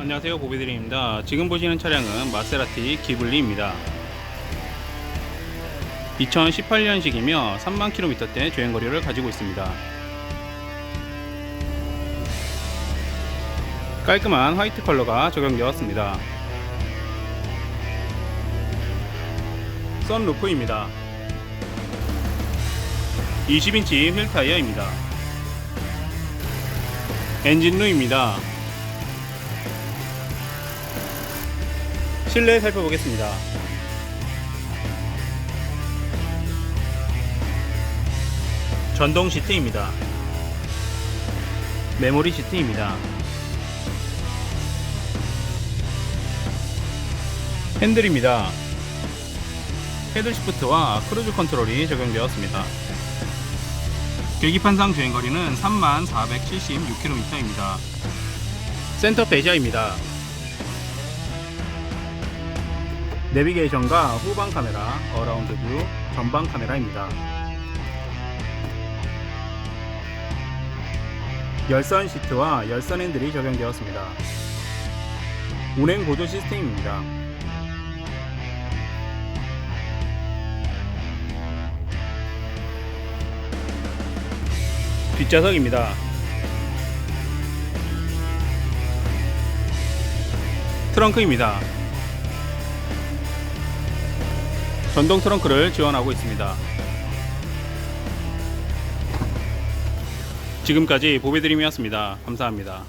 안녕하세요 보비드림입니다. 지금 보시는 차량은 마세라티 기블리입니다. 2018년식이며 3만 킬로미터대 주행거리를 가지고 있습니다. 깔끔한 화이트 컬러가 적용되었습니다. 썬루프입니다. 20인치 휠 타이어입니다. 엔진루입니다 실내 살펴보겠습니다. 전동 시트입니다. 메모리 시트입니다. 핸들입니다. 헤드 시프트와 크루즈 컨트롤이 적용되었습니다. 계기판상 주행거리는 3476km입니다. 센터 베이자입니다. 내비게이션과 후방 카메라, 어라운드 뷰, 전방 카메라입니다. 열선 시트와 열선 핸들이 적용되었습니다. 운행 보조 시스템입니다. 뒷좌석입니다. 트렁크입니다. 전동 트렁크를 지원하고 있습니다. 지금까지 보배드림이었습니다. 감사합니다.